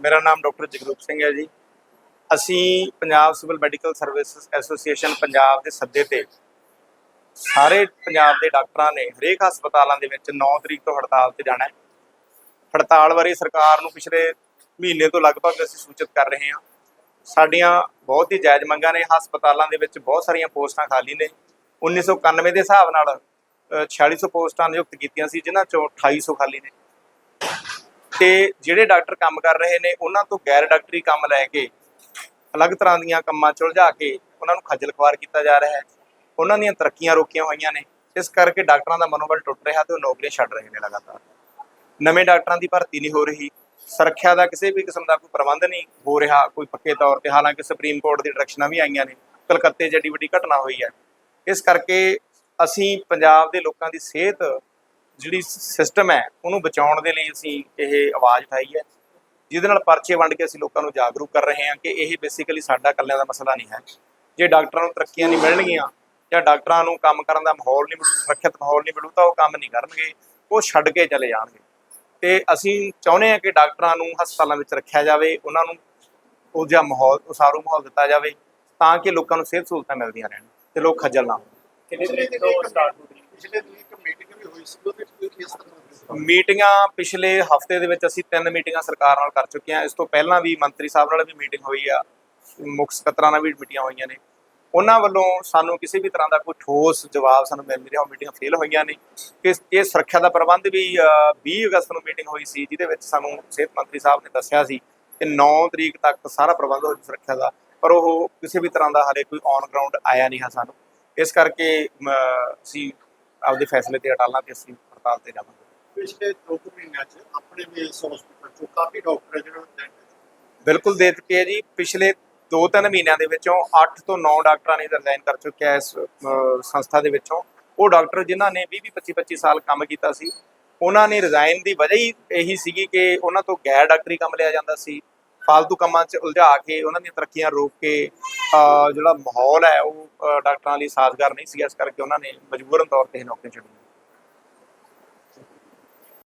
ਮੇਰਾ ਨਾਮ ਡਾਕਟਰ ਜਗਰੂਪ ਸਿੰਘ ਹੈ ਜੀ। ਅਸੀਂ Punjab civil medical services association Punjab ਦੇ ਸੱਦੇ ਤੇ ਸਾਰੇ ਪੰਜਾਬ ਦੇ ਡਾਕਟਰਾਂ ਨੇ ਹਰੇਕ ਹਸਪਤਾਲਾਂ ਦੇ ਵਿੱਚ 9 ਤਰੀਕ ਤੋਂ ਹੜਤਾਲ ਤੇ ਜਾਣਾ ਹੈ। ਹੜਤਾਲ ਬਾਰੇ ਸਰਕਾਰ ਨੂੰ ਪਿਛਲੇ ਮਹੀਨੇ ਤੋਂ ਲਗਭਗ ਅਸੀਂ ਸੂਚਿਤ ਕਰ ਰਹੇ ਹਾਂ। ਸਾਡੀਆਂ ਬਹੁਤ ਹੀ ਜਾਇਜ਼ ਮੰਗਾਂ ਨੇ। ਹਸਪਤਾਲਾਂ ਦੇ ਵਿੱਚ ਬਹੁਤ ਸਾਰੀਆਂ ਪੋਸਟਾਂ ਖਾਲੀ ਨੇ। 1991 ਦੇ ਹਿਸਾਬ ਨਾਲ ਅ, 4600 ਪੋਸਟਾਂ ਨਿਯੁਕਤ ਕੀਤੀਆਂ ਸੀ ਜਿਨ੍ਹਾਂ ਚੋਂ 2800 ਖਾਲੀ ਨੇ। ਤੇ ਜਿਹੜੇ ਡਾਕਟਰ ਕੰਮ ਕਰ ਰਹੇ ਨੇ, ਉਹਨਾਂ ਤੋਂ ਗੈਰ ਡਾਕਟਰੀ ਕੰਮ ਲੈ ਕੇ, ਅਲੱਗ ਤਰ੍ਹਾਂ ਦੀਆਂ ਕੰਮਾਂ 'ਚ ਉਲਝਾ ਕੇ ਉਹਨਾਂ ਨੂੰ ਖੱਜਲ ਖਵਾਰ ਕੀਤਾ ਜਾ ਰਿਹਾ ਹੈ। ਉਹਨਾਂ ਦੀਆਂ ਤਰੱਕੀਆਂ ਰੋਕੀਆਂ ਹੋਈਆਂ ਨੇ। ਇਸ ਕਰਕੇ ਡਾਕਟਰਾਂ ਦਾ ਮਨੋਬਲ ਟੁੱਟ ਰਿਹਾ ਤੇ ਉਹ ਨੌਕਰੀਆਂ ਛੱਡ ਰਹੇ ਨੇ ਲਗਾਤਾਰ। ਨਵੇਂ ਡਾਕਟਰਾਂ ਦੀ ਭਰਤੀ ਨਹੀਂ ਹੋ ਰਹੀ। ਸੁਰੱਖਿਆ ਦਾ ਕਿਸੇ ਵੀ ਕਿਸਮ ਦਾ ਕੋਈ ਪ੍ਰਬੰਧ ਨਹੀਂ ਹੋ ਰਿਹਾ। ਕੋਈ ਪੱਕੇ ਤੌਰ ਤੇ ਹਾਲਾਂਕਿ ਸੁਪਰੀਮ ਕੋਰਟ ਦੀ ਡਾਇਰੈਕਸ਼ਨਾਂ ਵੀ ਆਈਆਂ ਨੇ। ਕਲਕੱਤੇ 'ਚ ਏਡੀ ਵੱਡੀ ਘਟਨਾ ਹੋਈ ਹੈ। ਇਸ ਕਰਕੇ ਅਸੀਂ ਪੰਜਾਬ ਦੇ ਲੋਕਾਂ ਦੀ ਸਿਹਤ ਜਿਹੜੀ ਸਿਸਟਮ ਹੈ, ਉਹਨੂੰ ਬਚਾਉਣ ਦੇ ਲਈ ਅਸੀਂ ਇਹ ਆਵਾਜ਼ ਉਠਾਈ ਹੈ, ਜਿਹਦੇ ਨਾਲ ਪਰਚੇ ਵੰਡ ਕੇ ਅਸੀਂ ਲੋਕਾਂ ਨੂੰ ਜਾਗਰੂਕ ਕਰ ਰਹੇ ਹਾਂ ਕਿ ਇਹ ਬੇਸਿਕਲੀ ਸਾਡਾ ਇਕੱਲਿਆਂ ਦਾ ਮਸਲਾ ਨਹੀਂ ਹੈ। ਜੇ ਡਾਕਟਰਾਂ ਨੂੰ ਤਰੱਕੀਆਂ ਨਹੀਂ ਮਿਲਣਗੀਆਂ ਜਾਂ ਡਾਕਟਰਾਂ ਨੂੰ ਕੰਮ ਕਰਨ ਦਾ ਮਾਹੌਲ ਨਹੀਂ ਮਿਲੂ, ਸੁਰੱਖਿਅਤ ਮਾਹੌਲ ਨਹੀਂ ਮਿਲੂ, ਤਾਂ ਉਹ ਕੰਮ ਨਹੀਂ ਕਰਨਗੇ, ਉਹ ਛੱਡ ਕੇ ਚਲੇ ਜਾਣਗੇ। ਤੇ ਅਸੀਂ ਚਾਹੁੰਦੇ ਹਾਂ ਕਿ ਡਾਕਟਰਾਂ ਨੂੰ ਹਸਪਤਾਲਾਂ ਵਿੱਚ ਰੱਖਿਆ ਜਾਵੇ, ਉਹਨਾਂ ਨੂੰ ਉਹ ਜਿਹਾ ਮਾਹੌਲ ਉਸਾਰੂ ਮਾਹੌਲ ਦਿੱਤਾ ਜਾਵੇ, ਤਾਂ ਕਿ ਲੋਕਾਂ ਨੂੰ ਸਿਹਤ ਸਹੂਲਤਾਂ ਮਿਲਦੀਆਂ ਰਹਿਣ ਤੇ ਲੋਕ ਖੱਜਲ ਨਾ ਹੋਣ। ਕਿੰਨੇ ਤਰੀਕ ਤੋਂ ਸਟਾਰਟ ਹੋ ਰਹੀ ਪਿਛਲੇ ਦਿਨ ਹੋਈ ਸੀ ਉਹਦੇ ਵਿੱਚ ਕੋਈ ਕਿਸ ਮੀਟਿੰਗਾਂ ਪਿਛਲੇ ਹਫ਼ਤੇ ਦੇ ਵਿੱਚ ਅਸੀਂ ਤਿੰਨ ਮੀਟਿੰਗਾਂ ਸਰਕਾਰ ਨਾਲ ਕਰ ਚੁੱਕੇ ਹਾਂ। ਇਸ ਤੋਂ ਪਹਿਲਾਂ ਵੀ ਮੰਤਰੀ ਸਾਹਿਬ ਨਾਲ ਵੀ ਮੀਟਿੰਗ ਹੋਈ ਆ। ਮੁੱਖ ਸਕੱਤਰਾਂ ਨਾਲ ਵੀ ਮੀਟਿੰਗਾਂ ਹੋਈਆਂ ਨੇ। ਉਹਨਾਂ ਵੱਲੋਂ ਸਾਨੂੰ ਕਿਸੇ ਵੀ ਤਰ੍ਹਾਂ ਦਾ ਕੋਈ ਠੋਸ ਜਵਾਬ ਸਾਨੂੰ ਮਿਲ ਨਹੀਂ ਰਿਹਾ। ਉਹ ਮੀਟਿੰਗਾਂ ਫੇਲ ਹੋਈਆਂ ਨੇ। ਕਿ ਇਹ ਸੁਰੱਖਿਆ ਦਾ ਪ੍ਰਬੰਧ ਵੀ 20 ਅਗਸਤ ਨੂੰ ਮੀਟਿੰਗ ਹੋਈ ਸੀ, ਜਿਹਦੇ ਵਿੱਚ ਸਾਨੂੰ ਸਿਹਤ ਮੰਤਰੀ ਸਾਹਿਬ ਨੇ ਦੱਸਿਆ ਸੀ ਕਿ 9 ਤਰੀਕ ਤੱਕ ਸਾਰਾ ਪ੍ਰਬੰਧ ਹੋ ਸੁਰੱਖਿਆ ਦਾ। ਪਰ ਉਹ ਕਿਸੇ ਵੀ ਤਰ੍ਹਾਂ ਦਾ ਹਾਲੇ ਕੋਈ ਔਨ ਗਰਾਊਂਡ ਆਇਆ ਨਹੀਂ ਹੈ ਸਾਨੂੰ। ਇਸ ਕਰਕੇ ਅਸੀਂ ਆਪਦੇ ਫੈਸਲੇ ਤੇ ਅਟਾਲਾਂ ਤੇ ਅਸੀਂ ਹੜਤਾਲ ਤੇ ਜਾਵਾਂਗੇ। ਪਿਛਲੇ ਦੋ ਕੁ ਮਹੀਨਿਆਂ 'ਚ ਆਪਣੇ ਵੀ ਇਸ ਹਸਪੀਟਲ 'ਚੋਂ ਕਾਫੀ ਡਾਕਟਰ ਜਿਹੜਾ। ਬਿਲਕੁਲ ਦੇ ਚੁੱਕੇ ਹੈ ਜੀ। ਪਿਛਲੇ 2-3 ਮਹੀਨਿਆਂ ਦੇ ਵਿੱਚੋਂ 8 ਤੋਂ 9 ਡਾਕਟਰਾਂ ਨੇ ਰਿਜ਼ਾਈਨ ਕਰ ਚੁੱਕਿਆ ਇਸ ਸੰਸਥਾ ਦੇ ਵਿੱਚੋਂ। ਉਹ ਡਾਕਟਰ ਜਿਨ੍ਹਾਂ ਨੇ 20 25 25 ਸਾਲ ਕੰਮ ਕੀਤਾ ਸੀ ਉਹਨਾਂ ਨੇ ਰਿਜ਼ਾਈਨ ਦੀ ਵਜ੍ਹਾ ਹੀ ਇਹੀ ਸੀਗੀ ਕਿ ਉਹਨਾਂ ਤੋਂ ਗੈਰ ਡਾਕਟਰੀ ਕੰਮ ਲਿਆ ਜਾਂਦਾ ਸੀ। ਫालतू ਕੰਮਾਂ 'ਚ ਉਲਝਾ ਕੇ, ਉਹਨਾਂ ਦੀਆਂ ਤਰੱਕੀਆਂ ਰੋਕ ਕੇ ਜਿਹੜਾ ਮਾਹੌਲ ਹੈ, ਉਹ ਡਾਕਟਰਾਂ ਲਈ ਸਾਜ਼ਗਾਰ ਨਹੀਂ ਸੀ, ਇਸ ਕਰਕੇ ਉਹਨਾਂ ਨੇ ਮਜਬੂਰਨ ਤੌਰ ਤੇ ਇਹ ਨੌਕਰੀ ਛੱਡੀ